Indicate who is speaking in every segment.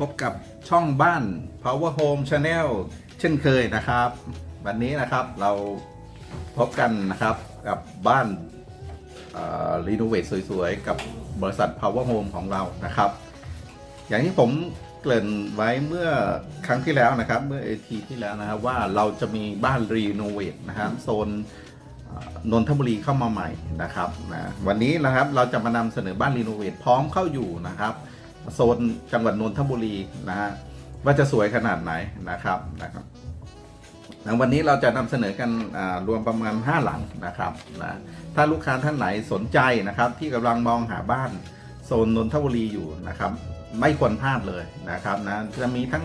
Speaker 1: พบกับช่องบ้าน Power Home Channel เช่นเคยนะครับ วันนี้นะครับเราพบกันนะครับกับบ้านรีโนเวทสวยๆ กับบริษัท Power Home ของเรานะครับ อย่างที่ผมเกริ่นไว้เมื่อครั้งที่แล้วนะครับ เมื่อเอทีที่แล้วนะครับว่าเราจะมีบ้านรีโนเวทนะครับโซนนนทบุรีเข้ามาใหม่นะครับนะวันนี้นะครับเราจะมานำเสนอบ้านรีโนเวทพร้อมเข้าอยู่นะครับ โซนจังหวัดนนทบุรีนะฮะว่าจะสวยขนาดไหนนะครับนะครับวันนี้เราจะนำเสนอกันรวมประมาณ 5 หลังนะครับนะถ้าลูกค้าท่านไหนสนใจนะครับ ที่กำลังมองหาบ้านโซนนนทบุรีอยู่นะครับ ไม่ควรพลาดเลยนะครับนะจะมีทั้ง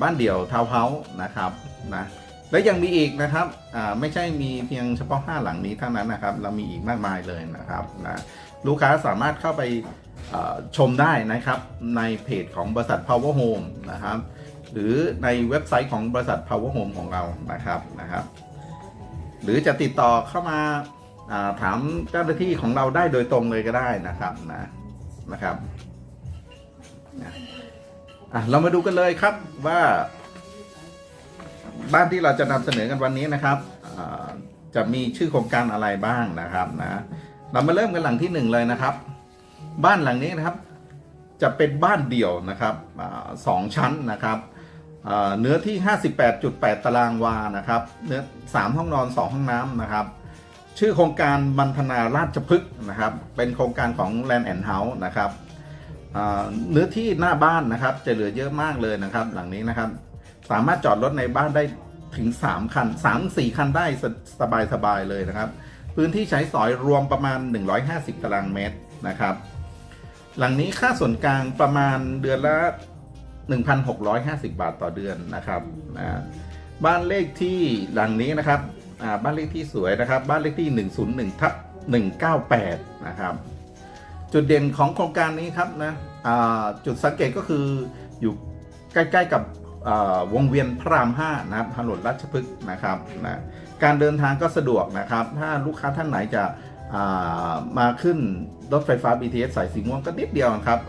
Speaker 1: บ้านเดี่ยวทาวน์เฮาส์นะครับนะ และยังมีอีกนะครับอ่าไม่ใช่มีเพียงเฉพาะ 5 หลังนี้เท่านั้นนะครับ เรามีอีกมากมายเลยนะครับนะลูกค้าสามารถเข้าไปชมได้นะครับในเพจของบริษัท Power Home นะครับ หรือในเว็บไซต์ของบริษัท Power Home ของเรานะครับนะครับ หรือจะติดต่อเข้ามาถามเจ้าหน้าที่ของเราได้โดยตรงเลยก็ได้นะครับนะนะครับนะเรามาดูกันเลยครับว่า บ้านที่เราจะนำเสนอกันวันนี้นะครับจะมีชื่อโครงการอะไรบ้างนะครับนะเรามาเริ่มกันหลังที่หนึ่งเลยนะครับ บ้านหลังนี้นะครับ จะเป็นบ้านเดี่ยวนะครับสองชั้นนะครับเนื้อที่ 58.8 ตารางวานะครับเนื้อ3ห้องนอน 2 ห้องน้ำนะครับ ชื่อโครงการบรรธนาราชพฤกษ์นะครับ เป็นโครงการของ Land and House นะครับเนื้อที่หน้าบ้านนะครับ จะเหลือเยอะมากเลยนะครับ หลังนี้นะครับ สามารถจอดรถในบ้านได้ถึง 3 คัน 3 4 คันได้สบายสบายๆเลยนะครับ พื้นที่ใช้สอยรวมประมาณ 150 ตารางเมตรนะครับ หลังนี้ค่าส่วนกลางประมาณเดือนละ 1,650 บาทต่อเดือนนะครับนะบ้านเลขที่หลังนี้นะครับบ้านเลขที่สวยนะครับ บ้านเลขที่ 101ทับ198 นะครับ จุดเด่นของโครงการนี้ครับนะจุดสังเกตก็คืออยู่ใกล้ ๆ กับ วงเวียนพระราม5นะครับถนนราชพฤกษ์นะครับนะการเดินทางก็สะดวกนะครับ ถ้าลูกค้าท่านไหนจะามาขึ้นรถไฟฟ้า BTS สายสีม่วงก็นิดเดียวนะครับ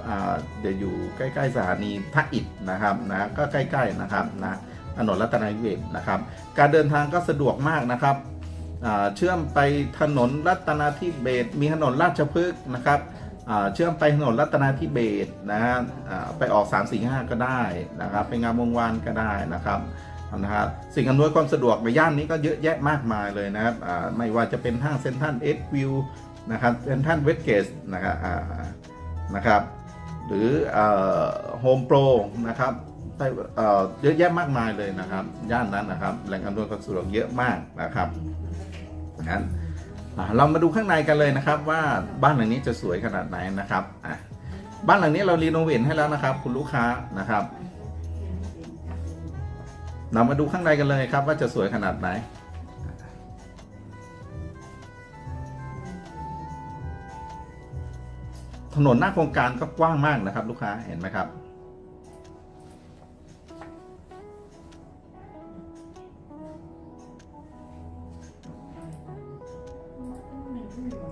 Speaker 1: เดี๋ยวอยู่ใกล้ๆสถานีท่าอิฐนะครับนะก็ใกล้ๆนะครับนะถนนรัตนวิเวศนะครับ การเดินทางก็สะดวกมากนะครับเชื่อมไปถนนรัตนาธิเบศมีถนนราชพฤกษ์นะครับ เชื่อมไปถนนรัตนาธิเบศนะฮะไปออก 3 4 5 ก็ได้นะครับไปงามวงวานก็ได้นะครับนะครับสิ่งอำนวยความสะดวกในย่านนี้ก็เยอะแยะมากมายเลยนะครับไม่ว่าจะเป็นห้างเซ็นทรัลเอสวิวนะครับเซ็นทรัลเวสเกตนะครับนะครับหรือโฮมโปรนะครับเยอะแยะมากมายเลยนะครับ ย่านนั้นนะครับแหล่งอำนวยความสะดวกเยอะมากนะครับนั้น เรามาดูข้างในกันเลยนะครับ ว่าบ้านหลังนี้จะสวยขนาดไหนนะครับอะบ้านหลังนี้เรารีโนเวทให้แล้วนะครับ คุณลูกค้านะครับ เรามาดูข้างในกันเลยครับ ว่าจะสวยขนาดไหนถนนหน้าโครงการก็กว้างมากนะครับ ลูกค้าเห็นไหมครับ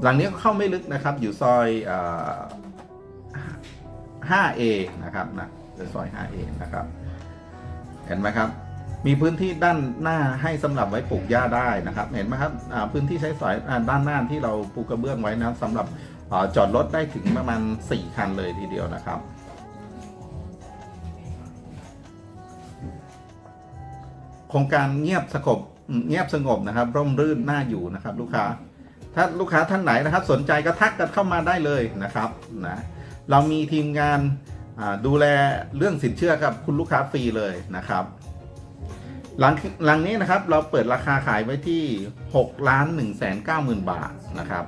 Speaker 1: หลังนี้ก็เข้าไม่ลึกนะครับ อยู่ซอยเอ่อ 5A นะครับนะอยู่ซอย 5A นะครับ เห็นไหมครับ มีพื้นที่ด้านหน้าให้สำหรับไว้ปลูกหญ้าได้นะครับ เห็นไหมครับพื้นที่ใช้สอยอด้านหน้าที่เราปูกระเบื้องไว้นะสำหรับอจอดรถได้ถึงประมาณ 4 คันเลยทีเดียวนะครับโครงการเงียบสงบเงียบสงบนะครับ ร่มรื่นน่าอยู่นะครับ ลูกค้า ถ้าลูกค้าท่านไหนนะครับ สนใจก็ทักกันเข้ามาได้เลยนะครับนะเรามีทีมงานดูแลเรื่องสินเชื่อกับคุณลูกค้าฟรีเลยนะครับหลังหลังนี้นะครับเราเปิดราคาขายไว้ที่6ล้าน1 9 0 0 0 0 บาทนะครับ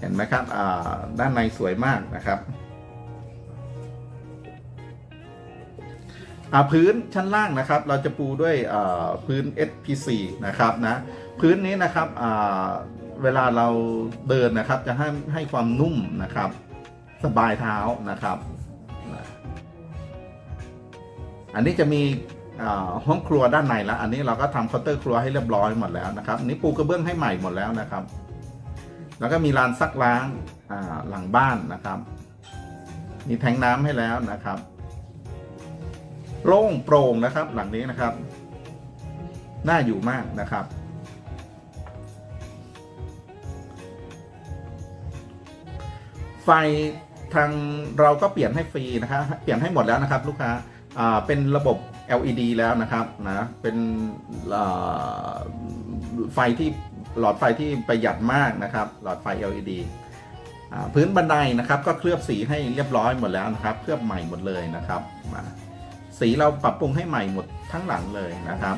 Speaker 1: เห็นไหมครับด้านในสวยมากนะครับ พื้นชั้นล่างนะครับ เราจะปูด้วยพื้น SPC นะครับนะพื้นนี้นะครับเวลาเราเดินนะครับจะให้ให้ความนุ่มนะครับ สบายเท้านะครับ อันนี้จะมีห้องครัวด้านในแล้ว อันนี้เราก็ทำเคาน์เตอร์ครัวให้เรียบร้อยหมดแล้วนะครับนนี้ปูกระเบื้องให้ใหม่หมดแล้วนะครับ แล้วก็มีลานซักล้างหลังบ้านนะครับ มีแทงน้ำให้แล้วนะครับ โล่งโปร่งนะครับ หลังนี้นะครับ น่าอยู่มากนะครับ ไฟทางเราก็เปลี่ยนให้ฟรีนะครับเปลี่ยนให้หมดแล้วนะครับ ลูกค้าเป็นระบบ LED แล้วนะครับนะเป็นไฟที่หลอดไฟที่ประหยัดมากนะครับ หลอดไฟ LED พื้นบันไดนะครับ ก็เคลือบสีให้เรียบร้อยหมดแล้วนะครับ เคลือบใหม่หมดเลยนะครับมา สีเราปรับปรุงให้ใหม่หมดทั้งหลังเลยนะครับ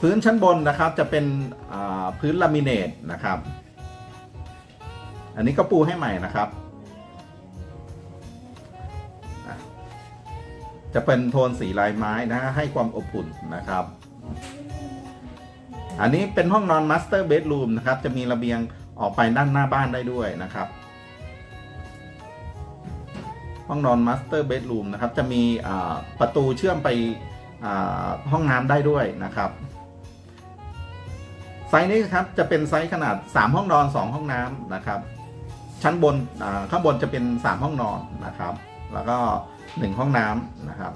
Speaker 1: พื้นชั้นบนนะครับจะเป็นพื้นลามิเนตนะครับ อันนี้ก็ปูให้ใหม่นะครับ จะเป็นโทนสีลายไม้นะฮะให้ความอบอุ่นนะครับ อันนี้เป็นห้องนอนมาสเตอร์เบดรูมนะครับ จะมีระเบียงออกไปด้านหน้าบ้านได้ด้วยนะครับ ห้องนอนมาสเตอร์เบดรูมนะครับ จะมีประตูเชื่อมไปห้องน้ำได้ด้วยนะครับ ไซส์นี้ครับจะเป็นไซส์ขนาด 3 ห้องนอน 2 ห้องน้ำนะครับ ชั้นบนข้างบนจะเป็น 3 ห้องนอนนะครับ แล้วก็ 1 ห้องน้ำนะครับ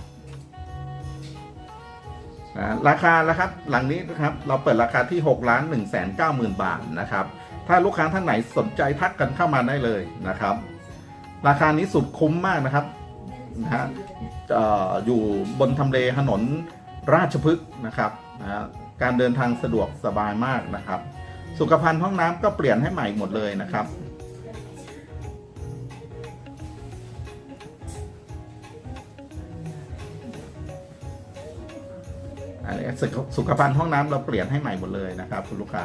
Speaker 1: ราคาแล้วครับหลังนี้นะครับเราเปิดราคาที่6ล้าน1 9 0 0 0 0 บาทนะครับ ถ้าลูกค้าท่านไหนสนใจทักกันเข้ามาได้เลยนะครับ ราคานี้สุดคุ้มมากนะครับนะฮะอยู่บนทำเลถนนราชพฤกษ์นะครับนะฮะการเดินทางสะดวกสบายมากนะครับ สุขภัณฑ์ห้องน้ำก็เปลี่ยนให้ใหม่หมดเลยนะครับอันนี้สุขสุขภัณฑ์ห้องน้ำเราเปลี่ยนให้ใหม่หมดเลยนะครับ คุณลูกค้า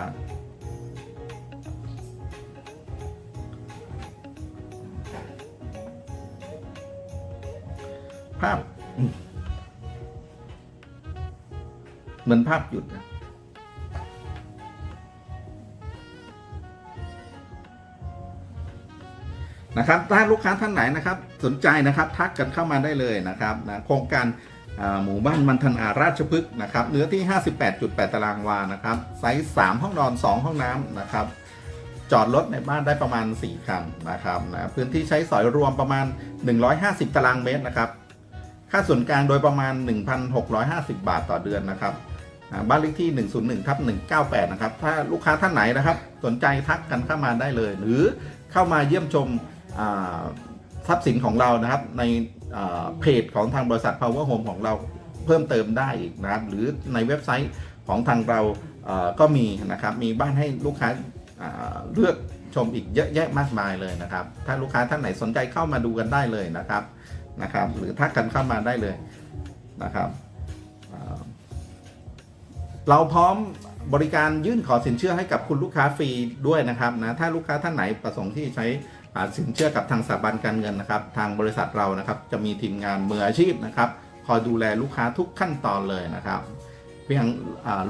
Speaker 1: ภาพอืมเหมือนภาพหยุดนะนะครับถ้าลูกค้าท่านไหนนะครับ สนใจนะครับ ทักกันเข้ามาได้เลยนะครับนะโครงการอ่าหมู่บ้านมันธนาราชพฤกษ์นะครับเนื้อที่ 58.8 ตารางวานะครับไซส์3ห้องนอน 2 ห้องน้ำนะครับ จอดรถในบ้านได้ประมาณ 4 คันนะครับนะพื้นที่ใช้สอยรวมประมาณ 150 ตารางเมตรนะครับ ค่าส่วนกลางโดยประมาณ 1,650 บาทต่อเดือนนะครับบ้านเลขที่ 101ทับ198 นะครับ ถ้าลูกค้าท่านไหนนะครับ สนใจทักกันเข้ามาได้เลย หรือเข้ามาเยี่ยมชมทรัพย์สินของเรานะครับ ในเพจของทางบริษัท Power Home ของเราเพิ่มเติมได้อีกนะครับ หรือในเว็บไซต์ของทางเราก็มีนะครับ มีบ้านให้ลูกค้าเลือกชมอีกเยอะแยะมากมายเลยนะครับ ถ้าลูกค้าท่านไหนสนใจเข้ามาดูกันได้เลยนะครับ นะครับ หรือทักกันเข้ามาได้เลยนะครับ เราพร้อมบริการยื่นขอสินเชื่อให้กับคุณลูกค้าฟรีด้วยนะครับนะถ้าลูกค้าท่านไหนประสงค์ที่ใช้อ่าสินเชื่อกับทางสถาบันการเงินนะครับ ทางบริษัทเรานะครับ จะมีทีมงานมืออาชีพนะครับคอยดูแลลูกค้าทุกขั้นตอนเลยนะครับ เพียง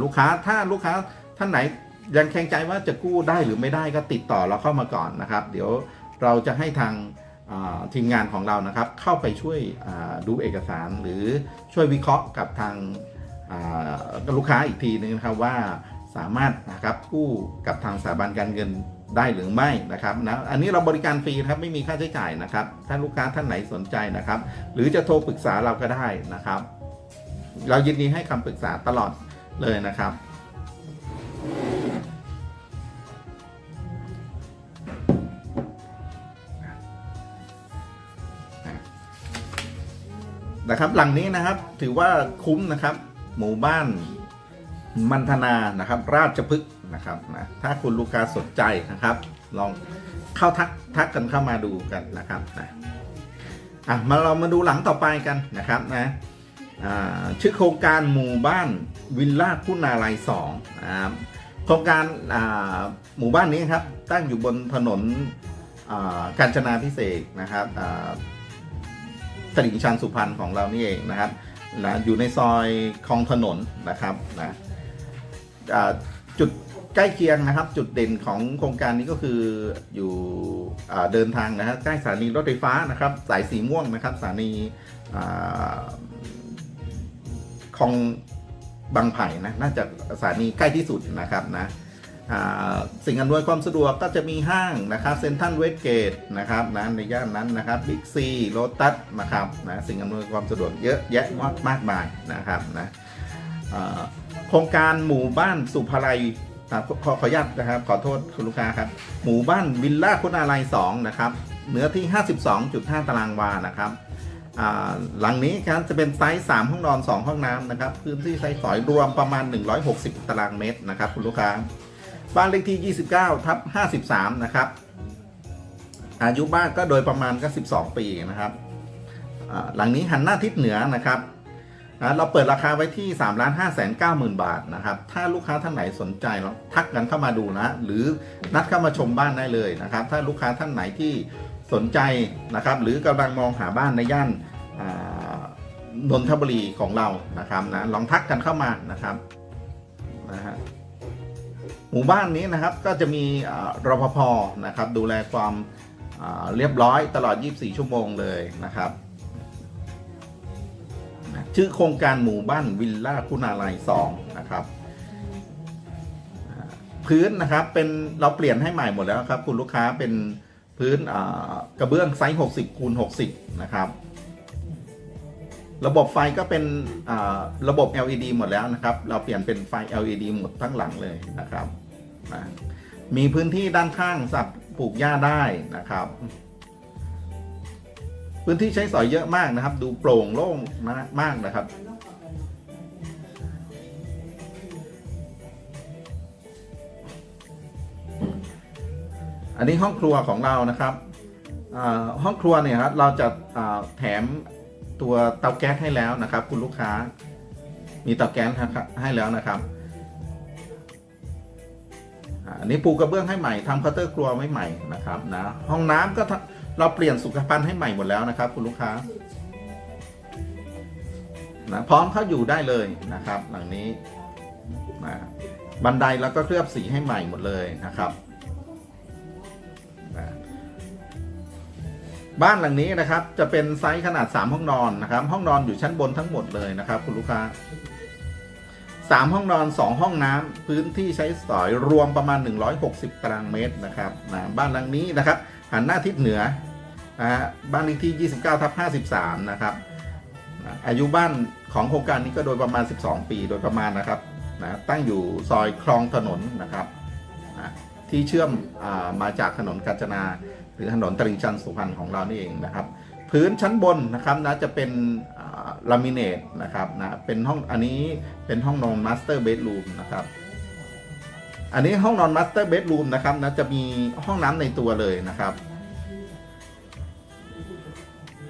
Speaker 1: ลูกค้าถ้าลูกค้าท่านไหนยังแข็งใจว่าจะกู้ได้หรือไม่ได้ก็ติดต่อเราเข้ามาก่อนนะครับ เดี๋ยวเราจะให้ทาง ทีมงานของเรานะครับเข้าไปช่วยดูเอกสารหรือช่วยวิเคราะห์กับทางลูกค้าอีกทีนึงนะครับว่าสามารถนะครับกู้กับทางสถาบันการเงินได้หรือไม่นะครับนะอันนี้เราบริการฟรีครับไม่มีค่าใช้จ่ายนะครับถ้าลูกค้าท่านไหนสนใจนะครับ หรือจะโทรปรึกษาเราก็ได้นะครับ เรายินดีให้คำปรึกษาตลอดเลยนะครับ นะครับ หลังนี้นะครับถือว่าคุ้มนะครับ หมู่บ้านมันธนานะครับ ราชพฤกษ์นะครับนะถ้าคุณลูกค้าสนใจนะครับ ลองเข้าทักทักกันเข้ามาดูกันนะครับนะอะมาเรามาดูหลังต่อไปกันนะครับนะอ่าชื่อโครงการหมู่บ้านวิลล่าคุณาลัยสองนะครับโครงการอ่าหมู่บ้านนี้ครับตั้งอยู่บนถนนอ่ากาญจนาพิเศษนะครับอ่า ตลิ่งชันสุพรรณของเรานี่เองนะครับนะอยู่ในซอยคลองถนนนะครับนะจุดใกล้เคียงนะครับ จุดเด่นของโครงการนี้ก็คืออยู่เดินทางนะครับใกล้สถานีรถไฟฟ้านะครับ สายสีม่วงนะครับสถานีคลองบางไผ่นะน่าจะสถานีใกล้ที่สุดนะครับนะ สิ่งอำนวยความสะดวกก็จะมีห้างนะครับเซ็นทรัลเวสเกตนะครับนะในย่านนั้นนะครับบิ๊กซีโ t ตัสนะครับนะสิ่งอำนวยความสะดวกเยอะแยะมากมากมายนะครับนะโครงการหมู่บ้านสุภาลัยขอขออนุญาตนะครับ ขอโทษคุณลูกค้าครับ หมู่บ้านวิลล่าคุณาลัย2นะครับเนื้อที่ 52.5 ตารางวานะครับหลังนี้ครับจะเป็นไซส์ 3 ห้องนอน 2 ห้องน้ำนะครับ พื้นที่ไซส์สอยรวมประมาณ 160 ตารางเมตรนะครับ คุณลูกค้า บ้านเลขที่ 29ทับ53 นะครับ อายุบ้านก็โดยประมาณก็ 12 ปีนะครับ หลังนี้หันหน้าทิศเหนือนะครับ เราเปิดราคาไว้ที่3ล้าน5แสน9หมื่นบาทนะครับ ถ้าลูกค้าท่านไหนสนใจลองทักกันเข้ามาดูนะ หรือนัดเข้ามาชมบ้านได้เลยนะครับ ถ้าลูกค้าท่านไหนที่สนใจนะครับ หรือกำลังมองหาบ้านในย่านนนทบุรีของเรานะครับนะลองทักกันเข้ามานะครับนะฮะ หมู่บ้านนี้นะครับก็จะมีอ่ารปภนะครับดูแลความเรียบร้อยตลอด 24 ชั่วโมงเลยนะครับ ชื่อโครงการหมู่บ้านวิลล่าคุณาลัย2นะครับพื้นนะครับเป็นเราเปลี่ยนให้ใหม่หมดแล้วครับ คุณลูกค้าเป็นพื้นกระเบื้องไซส์ 60คูณ60 นะครับ ระบบไฟก็เป็นระบบ LED หมดแล้วนะครับ เราเปลี่ยนเป็นไฟ LED หมดทั้งหลังเลยนะครับ นะมีพื้นที่ด้านข้างสับปลูกหญ้าได้นะครับ พื้นที่ใช้สอยเยอะมากนะครับ ดูโปร่งโล่งมากนะครับ อันนี้ห้องครัวของเรานะครับห้องครัวเนี่ยครับเราจะาแถมตัวเตาแก๊สให้แล้วนะครับ คุณลูกค้า มีเตาแก๊สให้แล้วนะครับ อันนี้ปูกระเบื้องให้ใหม่ทำเคาน์เตอร์ครัวไว้ใหม่นะครับนะห้องน้ำก็เราเปลี่ยนสุขภัณฑ์ให้ใหม่หมดแล้วนะครับ คุณลูกค้านะพร้อมเข้าอยู่ได้เลยนะครับ หลังนี้นะบันไดแล้วก็เคลือบสีให้ใหม่หมดเลยนะครับบ้านหลังนี้นะครับ จะเป็นไซส์ขนาด 3 ห้องนอนนะครับ ห้องนอนอยู่ชั้นบนทั้งหมดเลยนะครับ คุณลูกค้า 3 ห้องนอน 2 ห้องน้ำพื้นที่ใช้สอยรวมประมาณ 160 ตารางเมตรนะครับนะบ้านหลังนี้นะครับหันหน้าทิศเหนือนะฮะบ้านเลขที่ 29ทับ53 นะครับนะอายุบ้านของโครงการนี้ก็โดยประมาณ 12 ปีโดยประมาณนะครับนะตั้งอยู่ซอยคลองถนนนะครับนะที่เชื่อมอามาจากถนนกาญจนา หรือถนนตลิ่งชันสุพรรณของเรานี่เองนะครับ พื้นชั้นบนนะครับนะจะเป็น ลามิเนตนะครับนะเป็นห้องอันนี้เป็นห้องนอนมาสเตอร์เบดรูมนะครับอันนี้ห้องนอนมาสเตอร์เบดรูมนะครับนะจะมีห้องน้ำในตัวเลยนะครับ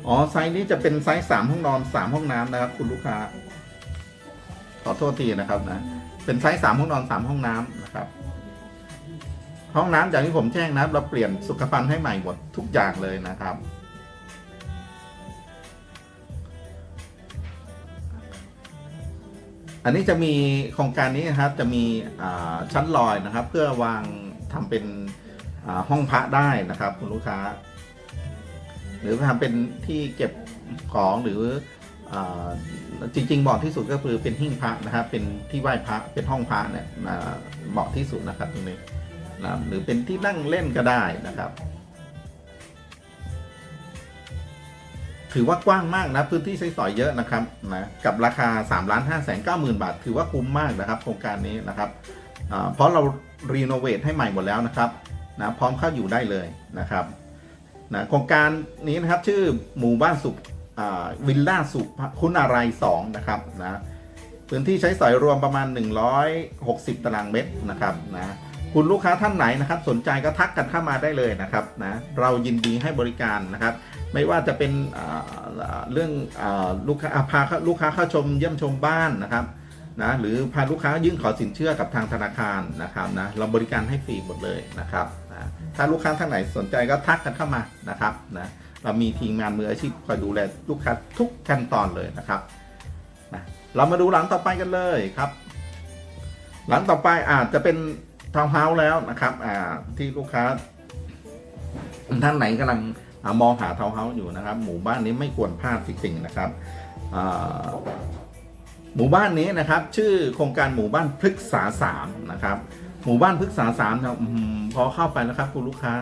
Speaker 1: อ๋อไซส์นี้จะเป็นไซส์สามห้องนอนสามห้องน้ำนะครับ คุณลูกค้า ขอโทษทีนะครับนะเป็นไซส์สามห้องนอนสามห้องน้ำนะครับ ห้องน้ำอย่างที่ผมแจ้งนะเราเปลี่ยนสุขภัณฑ์ให้ใหม่หมดทุกอย่างเลยนะครับ อันนี้จะมีโครงการนี้นะครับจะมีชั้นลอยนะครับ เพื่อวางทำเป็นห้องพระได้นะครับ คุณลูกค้า หรือทำเป็นที่เก็บของหรืออจริงๆเหมาะที่สุดก็คือเป็นหิ้งพระนะครับ เป็นที่ไหว้พระเป็นห้องพระเนี่ยเหมาะที่สุดนะครับตรงนี้นะหรือเป็นที่นั่งเล่นก็ได้นะครับ ถือว่ากว้างมากนะพื้นที่ใช้สอยเยอะนะครับนะกับราคา3ล้าน5แสน9หมื่นบาท ถือว่าคุ้มมากนะครับ โครงการนี้นะครับเพราะเรารีโนเวทให้ใหม่หมดแล้วนะครับนะพร้อมเข้าอยู่ได้เลยนะครับนะโครงการนี้นะครับชื่อหมู่บ้านสุขวิลล่าสุขคุณาราย2นะครับนะพื้นที่ใช้สอยรวมประมาณ 160 ตารางเมตรนะครับนะคุณลูกค้าท่านไหนนะครับ สนใจก็ทักกันเข้ามาได้เลยนะครับนะเรายินดีให้บริการนะครับ ไม่ว่าจะเป็นเรื่องลูกค้าพาลูกค้าเข้าชมเยี่ยมชมบ้านนะครับนะหรือพาลูกค้ายื่นขอสินเชื่อกับทางธนาคารนะครับนะเราบริการให้ฟรีหมดเลยนะครับนะถ้าลูกค้าท่านไหนสนใจก็ทักกันเข้ามานะครับนะเรามีทีมงานมืออาชีพคอยดูแลลูกค้าทุกขั้นตอนเลยนะครับนะเรามาดูหลังต่อไปกันเลยครับ หลังต่อไปอาจจะเป็นทาวน์เฮาส์แล้วนะครับอ่าที่ลูกค้าท่านไหนกำลัง มองหาทาวน์เฮาส์อยู่นะครับ หมู่บ้านนี้ไม่ควรพลาดจริงๆนะครับหมู่บ้านนี้นะครับ ชื่อโครงการหมู่บ้านพฤกษาสามนะครับ หมู่บ้านพฤกษาสามพอเข้าไปนะครับคุณลูกค้า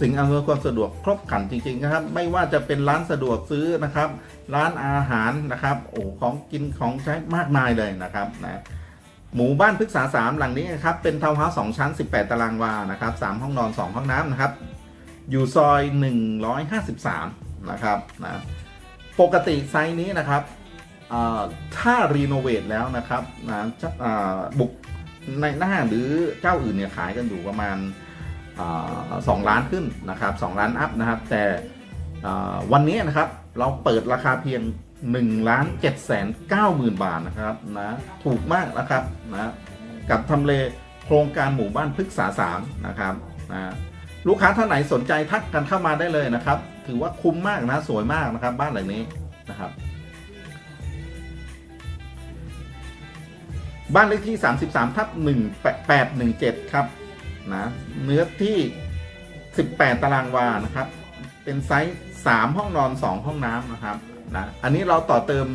Speaker 1: สิ่งอำนวยความสะดวกครบครันจริง ๆ นะครับ ไม่ว่าจะเป็นร้านสะดวกซื้อนะครับ ร้านอาหารนะครับโอ้ของกินของใช้มากมายเลยนะครับนะหมู่บ้านพฤกษาสามหลังนี้นะครับเป็นทาวน์เฮาส์สองชั้น 18 ตารางวานะครับสามห้องนอน 2 ห้องน้ำนะครับ อยู่ซอย 153 นะครับนะปกติไซส์นี้นะครับถ้ารีโนเวทแล้วนะครับนะบุกในหน้าหรือเจ้าอื่นเนี่ยขายกันอยู่ประมาณสองล้านขึ้นนะครับสองล้านอัพนะครับ แต่วันนี้นะครับเราเปิดราคาเพียง1ล้าน7แสน9หมื่นบาทนะครับนะถูกมากนะครับนะกับทำเลโครงการหมู่บ้านพฤกษาสามนะครับนะ ลูกค้าท่านไหนสนใจทักกันเข้ามาได้เลยนะครับ ถือว่าคุ้มมากนะสวยมากนะครับ บ้านหลังนี้นะครับ บ้านเลขที่ 33ทับ1817 ครับนะเนื้อที่ 18 ตารางวานะครับ เป็นไซส์ 3 ห้องนอน 2 ห้องน้ำนะครับนะอันนี้เราต่อเติม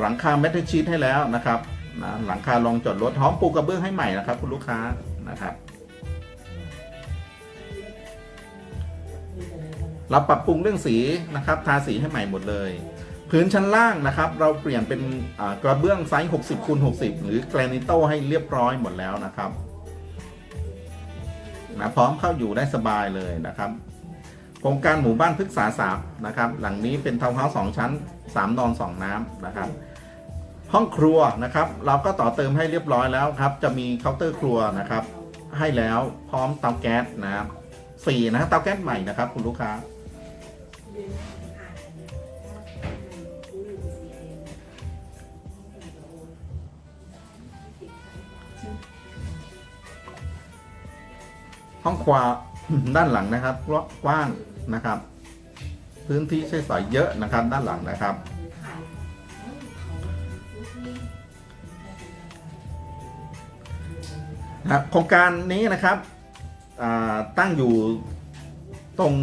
Speaker 1: หลังคาเมทัลชีทให้แล้วนะครับนะหลังคารองจอดรถพร้อมปูกระเบื้องให้ใหม่นะครับ คุณลูกค้านะครับ เราปรับปรุงเรื่องสีนะครับ ทาสีให้ใหม่หมดเลย พื้นชั้นล่างนะครับ เราเปลี่ยนเป็นกระเบื้องไซส์60คูณ60 หรือแกรนิโตให้เรียบร้อยหมดแล้วนะครับนะพร้อมเข้าอยู่ได้สบายเลยนะครับโครงการหมู่บ้านพฤกษาสามนะครับ หลังนี้เป็นทาวน์เฮาส์สองชั้น 3 นอน 2 น้ำนะครับ ห้องครัวนะครับ เราก็ต่อเติมให้เรียบร้อยแล้วครับ จะมีเคาน์เตอร์ครัวนะครับ ให้แล้วพร้อมเตาแก๊สนะครับฟรีนะเตาแก๊สใหม่นะครับ คุณลูกค้า ห้องครัวด้านหลังนะครับกว้างนะครับ พื้นที่ใช้สอยเยอะนะครับ ด้านหลังนะครับนะโครงการนี้นะครับตั้งอยู่ตรง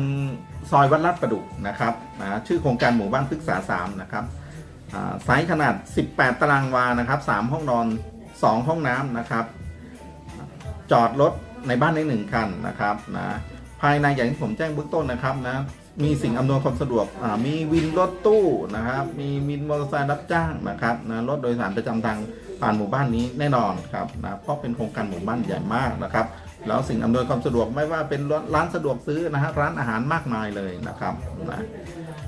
Speaker 1: ซอยวัดลาดประดุกนะครับนะชื่อโครงการหมู่บ้านพฤกษาสามนะครับไซส์ขนาด 18 ตารางวานะครับ 3 ห้องนอน 2 ห้องน้ำนะครับ จอดรถในบ้านได้หนึ่งคันนะครับนะภายในอย่างที่ผมแจ้งเบื้องต้นนะครับนะมีสิ่งอำนวยความสะดวกอ่ามีวินรถตู้นะครับ มีวินมอเตอร์ไซค์รับจ้างนะครับนะรถโดยสารประจำทางผ่านหมู่บ้านนี้แน่นอนครับนะเพราะเป็นโครงการหมู่บ้านใหญ่มากนะครับ แล้วสิ่งอำนวยความสะดวกไม่ว่าเป็นร้านสะดวกซื้อนะฮะร้านอาหารมากมายเลยนะครับนะ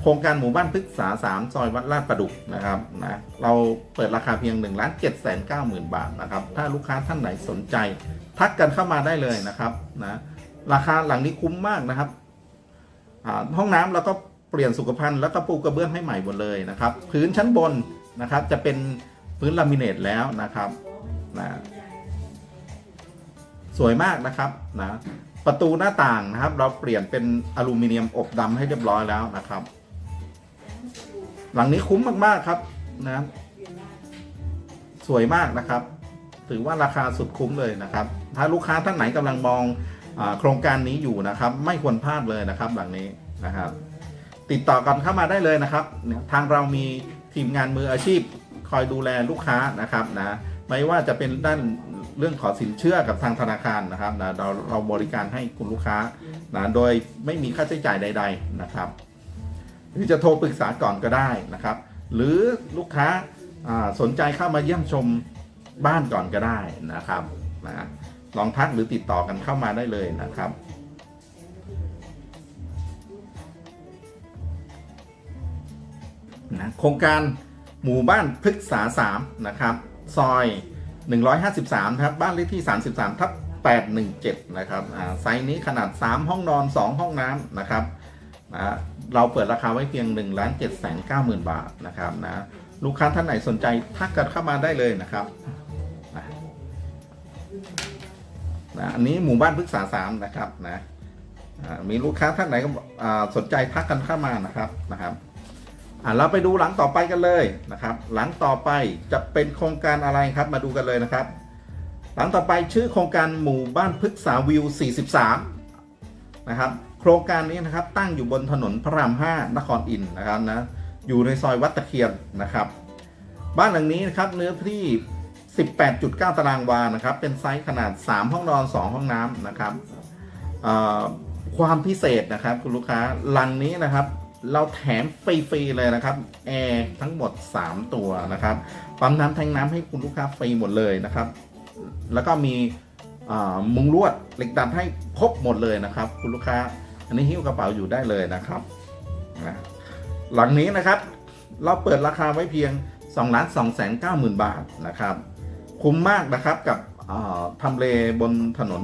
Speaker 1: โครงการหมู่บ้านพฤกษา 3 ซอยวัดลาดประดุกนะครับนะเราเปิดราคาเพียง1ล้าน7แสน9หมื่นบาทนะครับถ้าลูกค้าท่านไหนสนใจ ทักกันเข้ามาได้เลยนะครับนะราคาหลังนี้คุ้มมากนะครับห้องน้ำเราก็เปลี่ยนสุขภัณฑ์แล้วก็ปูกระเบื้องให้ใหม่หมดเลยนะครับ พื้นชั้นบนนะครับจะเป็นพื้นลามิเนตแล้วนะครับนะ สวยมากนะครับนะประตูหน้าต่างนะครับ เราเปลี่ยนเป็นอลูมิเนียมอบดำให้เรียบร้อยแล้วนะครับ หลังนี้คุ้มมากๆครับนะสวยมากนะครับ ถือว่าราคาสุดคุ้มเลยนะครับ ถ้าลูกค้าท่านไหนกำลังมองอโครงการนี้อยู่นะครับ ไม่ควรพลาดเลยนะครับ หลังนี้นะครับ ติดต่อกันเข้ามาได้เลยนะครับ ทางเรามีทีมงานมืออาชีพคอยดูแลลูกค้านะครับนะไม่ว่าจะเป็นด้าน เรื่องขอสินเชื่อกับทางธนาคารนะครับนะเราเราบริการให้คุณลูกค้านะโดยไม่มีค่าใช้จ่ายใด ๆนะครับ หรือจะโทรปรึกษาก่อนก็ได้นะครับ หรือลูกค้าสนใจเข้ามาเยี่ยมชมบ้านก่อนก็ได้นะครับนะลองทักหรือติดต่อกันเข้ามาได้เลยนะครับนะโครงการหมู่บ้านพฤกษา3นะครับ ซอย 153ครับบ้านเลขที่ 33ทับ817นะครับไซส์นี้ขนาด 3 ห้องนอน 2 ห้องน้ำนะครับนะเราเปิดราคาไว้เพียง1ล้าน7 9 0 0 0บาทนะครับนะลูกค้าท่านไหนสนใจทักกันเข้ามาได้เลยนะครับนะอันนี้หมู่บ้านพฤกษา3นะครับนะมีลูกค้าท่านไหนก็สนใจทักกันเข้ามานะครับนะครับ อะเราไปดูหลังต่อไปกันเลยนะครับ หลังต่อไปจะเป็นโครงการอะไรครับมาดูกันเลยนะครับ หลังต่อไปชื่อโครงการหมู่บ้านพฤกษาวิว 43 นะครับ โครงการนี้นะครับตั้งอยู่บนถนนพระราม 5 นครอินนะครับนะอยู่ในซอยวัดตะเคียนนะครับ บ้านหลังนี้นะครับเนื้อที่ 18.9 ตารางวานะครับ เป็นไซส์ขนาด 3 ห้องนอน 2 ห้องน้ำนะครับความพิเศษนะครับคุณลูกค้าลังนี้นะครับ เราแถมฟรีๆเลยนะครับแอร์ทั้งหมด 3 ตัวนะครับปั๊มน้ำแทงน้ำให้คุณลูกค้าฟรีหมดเลยนะครับ แล้วก็มีมุงลวดเหล็กดัดให้ครบหมดเลยนะครับ คุณลูกค้า อันนี้หิ้วกระเป๋าอยู่ได้เลยนะครับนะหลังนี้นะครับ เราเปิดราคาไว้เพียง2ล้าน2แสน9หมื่นบาทนะครับ คุ้มมากนะครับกับทำเลบนถนน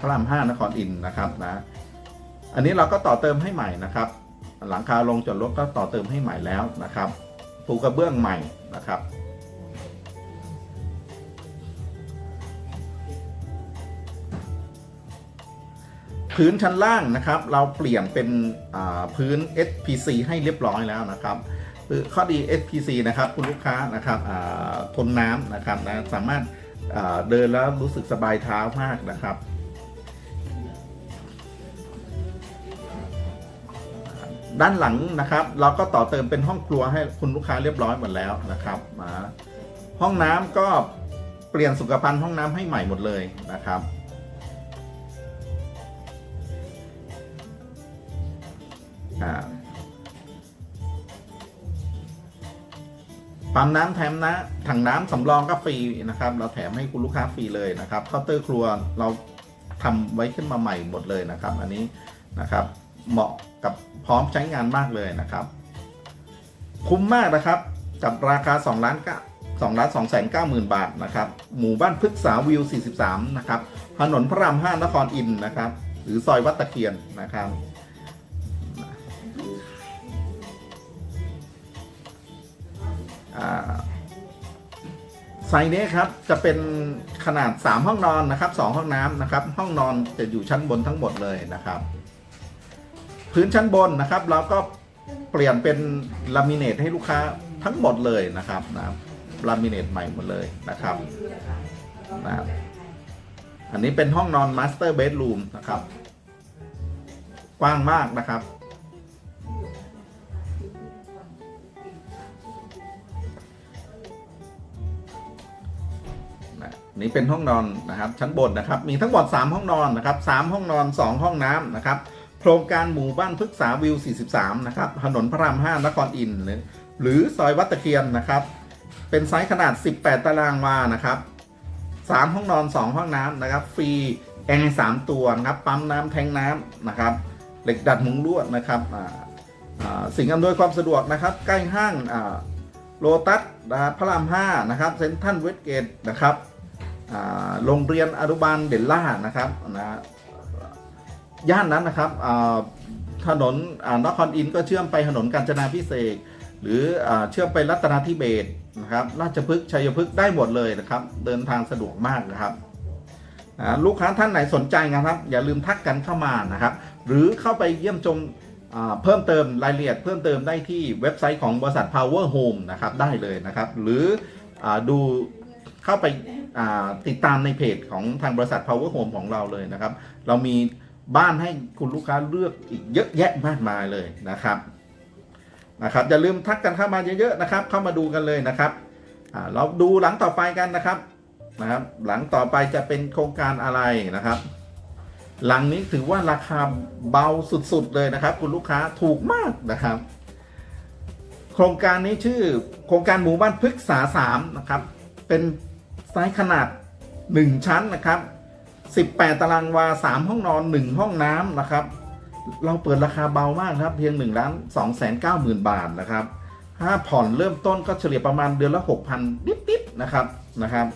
Speaker 1: พระราม5นครอินนะครับนะอันนี้เราก็ต่อเติมให้ใหม่นะครับ หลังคาลงจอดรถก็ต่อเติมให้ใหม่แล้วนะครับปูกระเบื้องใหม่นะครับพื้นชั้นล่างนะครับ เราเปลี่ยนเป็นพื้น SPC ให้เรียบร้อยแล้วนะครับข้อดี SPC นะครับคุณลูกค้านะครับทนน้ำนะครับนะสามารถเดินแล้วรู้สึกสบายเท้ามากนะครับ ด้านหลังนะครับ เราก็ต่อเติมเป็นห้องครัวให้คุณลูกค้าเรียบร้อยหมดแล้วนะครับมาห้องน้ำก็เปลี่ยนสุขภัณฑ์ห้องน้ำให้ใหม่หมดเลยนะครับอ่าปั๊มน้ำแถมนะถังน้ำสำรองก็ฟรีนะครับ เราแถมให้คุณลูกค้าฟรีเลยนะครับเคาน์เตอร์ครัวเราทำไว้ขึ้นมาใหม่หมดเลยนะครับ อันนี้นะครับเหมาะ กับพร้อมใช้งานมากเลยนะครับ คุ้มมากนะครับ กับราคา2ล้านก็2ล้าน2แสน9หมื่นบาทนะครับ หมู่บ้านพฤกษาวิว 43 นะครับ ถนนพระราม 5 นครอินทร์นะครับ หรือซอยวัดตะเคียนนะครับไซส์นี้ครับจะเป็นขนาด 3 ห้องนอนนะครับ 2 ห้องน้ำนะครับ ห้องนอนจะอยู่ชั้นบนทั้งหมดเลยนะครับ พื้นชั้นบนนะครับ เราก็เปลี่ยนเป็นลามิเนตให้ลูกค้าทั้งหมดเลยนะครับนะลามิเนตใหม่หมดเลยนะครับนะอันนี้เป็นห้องนอนมาสเตอร์เบดรูมนะครับ กว้างมากนะครับ นี่เป็นห้องนอนนะครับ ชั้นบนนะครับ มีทั้งหมด 3 ห้องนอนนะครับ 3 ห้องนอน 2 ห้องน้ำนะครับ โครงการหมู่บ้านพฤกษาวิว 43 นะครับ ถนนพระราม 5 นครอินทร์หรือหรือซอยวัดตะเคียนนะครับ เป็นไซส์ขนาด 18 ตารางวานะครับ 3 ห้องนอน 2 ห้องน้ำนะครับ ฟรีแอร์3ตัวนะครับ ปั๊มน้ำแทงน้ำนะครับ เหล็กดัดมุงลวดนะครับสิ่งอำนวยความสะดวกนะครับ ใกล้ห้างโลตัสนะครับพระราม 5 นะครับ เซ็นทรัลเวสเกตนะครับโรงเรียนอนุบาลเด่นล่านะครับนะ ย่านนั้นนะครับถนนนครอินก็เชื่อมไปถนนกาญจนาพิเศษหรืออเชื่อมไปรัตนาธิเบศนะครับราชพฤกษ์ชัยพฤกษ์ได้หมดเลยนะครับ เดินทางสะดวกมากนะครับลูกค้าท่านไหนสนใจนะครับ อย่าลืมทักกันเข้ามานะครับ หรือเข้าไปเยี่ยมชมเพิ่มเติมรายละเอียดเพิ่มเติมได้ที่เว็บไซต์ของบริษัท Power Home นะครับได้เลยนะครับ หรืออดูเข้าไปติดตามในเพจของทางบริษัท Power Home ของเราเลยนะครับ เรามี บ้านให้คุณลูกค้าเลือกอีกเยอะแยะมากมายเลยนะครับนะครับอย่าลืมทักกันเข้ามาเยอะๆนะครับ เข้ามาดูกันเลยนะครับเราดูหลังต่อไปกันนะครับนะครับ หลังต่อไปจะเป็นโครงการอะไรนะครับ หลังนี้ถือว่าราคาเบาสุดๆเลยนะครับ คุณลูกค้าถูกมากนะครับ โครงการนี้ชื่อโครงการหมู่บ้านพฤกษาสามนะครับ เป็นไซส์ขนาด 1 ชั้นนะครับ 18 ตารางวา 3 ห้องนอน 1 ห้องน้ำนะครับ เราเปิดราคาเบามากครับ เพียง1ล้าน2แสน9หมื่นบาทนะครับ ถ้าผ่อนเริ่มต้นก็เฉลี่ยประมาณเดือนละ 6,000 นิดๆนะครับนะครับ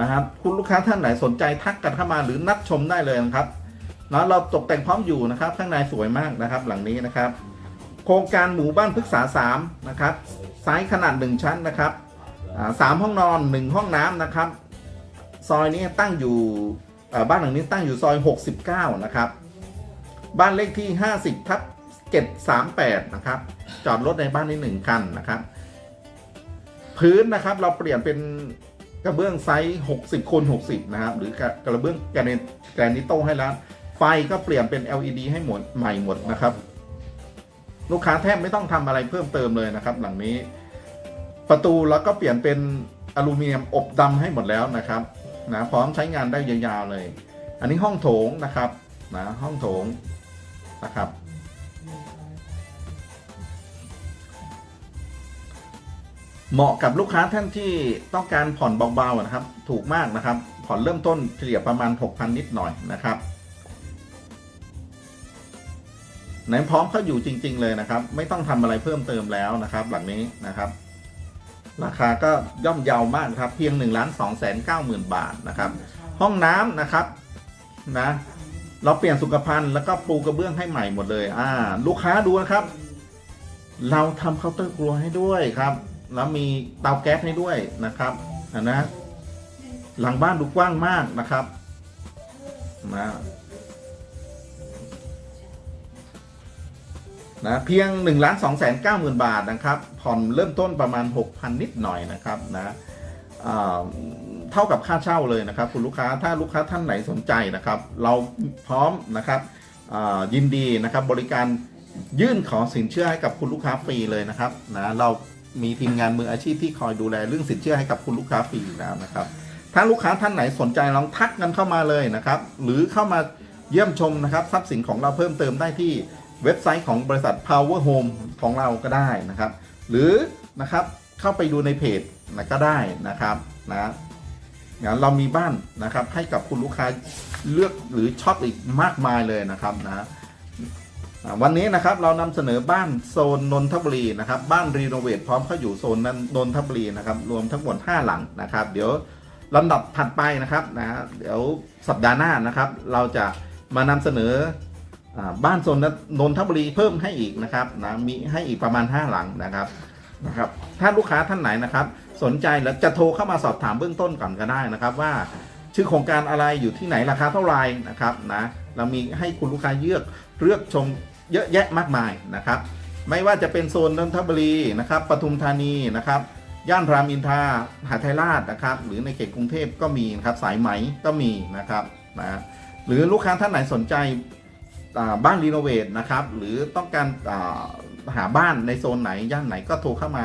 Speaker 1: นะครับ คุณลูกค้าท่านไหนสนใจทักกันเข้ามาหรือนัดชมได้เลยนะครับนะเราตกแต่งพร้อมอยู่นะครับข้างในสวยมากนะครับ หลังนี้นะครับ โครงการหมู่บ้านพฤกษา3นะครับไซส์ขนาด 1 ชั้นนะครับสามห้องนอน 1 ห้องน้ำนะครับ ซอยนี้ตั้งอยู่ บ้านหลังนี้ตั้งอยู่ซอย 69 นะครับ บ้านเลขที่ 50ทับ738 นะครับ จอดรถในบ้านนี้หนึ่งคันนะครับ พื้นนะครับเราเปลี่ยนเป็นกระเบื้องไซส์60คูณ60 นะครับ หรือกระเบื้องแกรนิแกรนิโต้ให้แล้ว ไฟก็เปลี่ยนเป็น LED ให้หมดใหม่หมดนะครับ ลูกค้าแทบไม่ต้องทำอะไรเพิ่มเติมเลยนะครับ หลังนี้ ประตูเราก็เปลี่ยนเป็นอลูมิเนียมอบดำให้หมดแล้วนะครับ นะพร้อมใช้งานได้ยาวๆเลย อันนี้ห้องโถงนะครับนะห้องโถงนะครับ เหมาะกับลูกค้าท่านที่ต้องการผ่อนเบาๆนะครับ ถูกมากนะครับ ผ่อนเริ่มต้นเฉลี่ยประมาณ 6,000 นิดหน่อยนะครับไหนพร้อมเขาอยู่จริง ๆ เลยนะครับ ไม่ต้องทำอะไรเพิ่มเติมแล้วนะครับ หลังนี้นะครับ ราคาก็ย่อมเยาวมากครับ เพียง1ล้าน2แสน9หมื่นบาทนะครับ ห้องน้ำนะครับนะเราเปลี่ยนสุขภัณฑ์แล้วก็ปูกระเบื้องให้ใหม่หมดเลยอ่าลูกค้าดูนะครับ เราทำเคาน์เตอร์ครัวให้ด้วยครับ แล้วมีเตาแก๊สให้ด้วยนะครับอ่านะหลังบ้านดูกว้างมากนะครับนะ นะเพียง1นึ่งล้านสองแสนเก้าหมื่นบาทนะครับ ผ่อนเริ่มต้นประมาณ 6,000 นิดหน่อยนะครับนะเท่ากับค่าเช่าเลยนะครับ คุณลูกค้าถ้าลูกค้าท่านไหนสนใจนะครับ เราพร้อมนะครับยินดีนะครับบริการยื่นขอสินเชื่อให้กับคุณลูกค้าฟรีเลยนะครับนะเรามีทีมงานมืออาชีพที่คอยดูแลเรื่องสินเชื่อให้กับคุณลูกค้าฟรีอยู่แล้วนะครับ ถ้าลูกค้าท่านไหนสนใจลองทักกันเข้ามาเลยนะครับ หรือเข้ามาเยี่ยมชมนะครับ ทรัพย์สินของเราเพิ่มเติมได้ที่ เว็บไซต์ของบริษัท Power Home ของเราก็ได้นะครับ หรือนะครับเข้าไปดูในเพจนะก็ได้นะครับนะงั้นเรามีบ้านนะครับ ให้กับคุณลูกค้าเลือกหรือช็อปอีกมากมายเลยนะครับนะวันนี้นะครับเรานำเสนอบ้านโซนนนทบุรีนะครับ บ้านรีโนเวทพร้อมเข้าอยู่โซนนนนทบุรีนะครับ รวมทั้งหมด5หลังนะครับ เดี๋ยวลำดับถัดไปนะครับนะเดี๋ยวสัปดาห์หน้านะครับ เราจะมานำเสนอ บ้านโซนนนทบุรีเพิ่มให้อีกนะครับนะมีให้อีกประมาณ 5 หลังนะครับนะครับ ถ้าลูกค้าท่านไหนนะครับ สนใจแล้วจะโทรเข้ามาสอบถามเบื้องต้นก่อนก็ได้นะครับ ว่าชื่อโครงการอะไรอยู่ที่ไหนราคาเท่าไหร่นะครับนะเรามีให้คุณลูกค้าเลือกเลือกชมเยอะแยะมากมายนะครับ ไม่ว่าจะเป็นโซนนนทบุรีนะครับปทุมธานีนะครับย่านรามอินทราหาไทยราชนะครับ หรือในเขตกรุงเทพก็มีนะครับสายไหมก็มีนะครับนะหรือลูกค้าท่านไหนสนใจ บ้านรีโนเวทนะครับหรือต้องการหาบ้านในโซนไหนย่านไหนก็โทรเข้ามา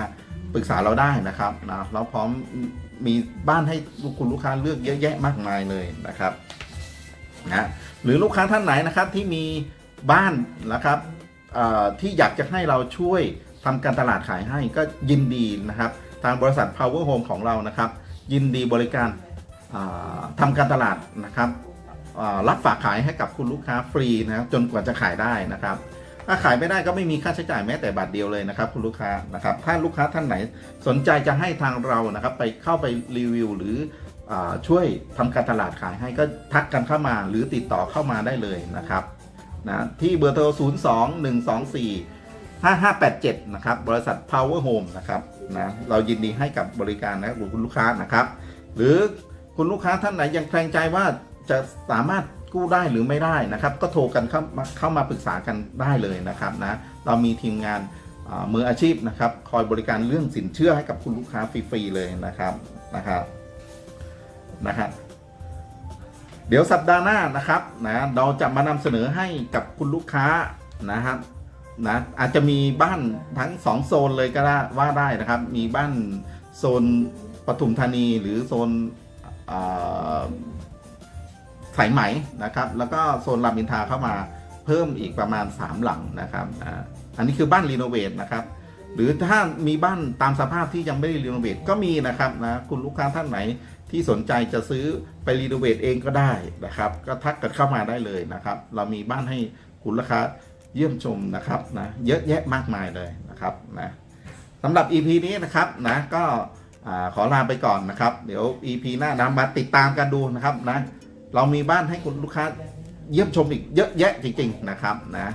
Speaker 1: ปรึกษาเราได้นะครับนะเราพร้อมมีบ้านให้คุณลูกค้าเลือกเยอะแยะมากมายเลยนะครับนะหรือลูกค้าท่านไหนนะครับที่มีบ้านนะครับที่อยากจะให้เราช่วยทำการตลาดขายให้ก็ยินดีนะครับ ทางบริษัท Power Home ของเรานะครับ ยินดีบริการอ่าทำการตลาดนะครับ รับฝากขายให้กับคุณลูกค้าฟรีนะครับจนกว่าจะขายได้นะครับ ถ้าขายไม่ได้ก็ไม่มีค่าใช้จ่ายแม้แต่บาทเดียวเลยนะครับ คุณลูกค้านะครับถ้าลูกค้าท่านไหนสนใจจะให้ทางเรานะครับ ไปเข้าไปรีวิวหรืออช่วยทำการตลาดขายให้ก็ทักกันเข้ามาหรือติดต่อเข้ามาได้เลยนะครับนะที่เบอร์โทร 0 2 1 2 4 5587 นะครับ บริษัท Power Home นะครับนะเรายินดีให้กับบริการนะครับคุณลูกค้านะครับ หรือคุณลูกค้าท่านไหนยังแคลงใจว่า จะสามารถกู้ได้หรือไม่ได้นะครับ ก็โทรกันเข้ามาเข้ามาปรึกษากันได้เลยนะครับนะเรามีทีมงานมืออาชีพนะครับ คอยบริการเรื่องสินเชื่อให้กับคุณลูกค้าฟรีๆเลยนะครับนะครับนะครับเดี๋ยวสัปดาห์หน้านะครับนะเราจะมานำเสนอให้กับคุณลูกค้านะครับนะอาจจะมีบ้านทั้งสองโซนเลยก็ได้ว่าได้นะครับ มีบ้านโซนปทุมธานีหรือโซนอ่า สายไหมนะครับแล้วก็โซนรามอินทราเข้ามาเพิ่มอีกประมาณ 3 หลังนะครับอันนี้คือบ้านรีโนเวทนะครับหรือถ้ามีบ้านตามสภาพที่ยังไม่ได้รีโนเวทก็มีนะครับนะคุณลูกค้าท่านไหนที่สนใจจะซื้อไปรีโนเวทเองก็ได้นะครับ ก็ทักกันเข้ามาได้เลยนะครับ เรามีบ้านให้คุณลูกค้าเยี่ยมชมนะครับนะเยอะแยะมากมายเลยนะครับนะสำหรับ EP นี้นะครับนะก็อขอลาไปก่อนนะครับ เดี๋ยว EP หน้านะมาติดตามกันดูนะครับนะ เรามีบ้านให้คุณลูกค้าเยี่ยมชมอีกเยอะแยะจริง ๆ นะครับนะ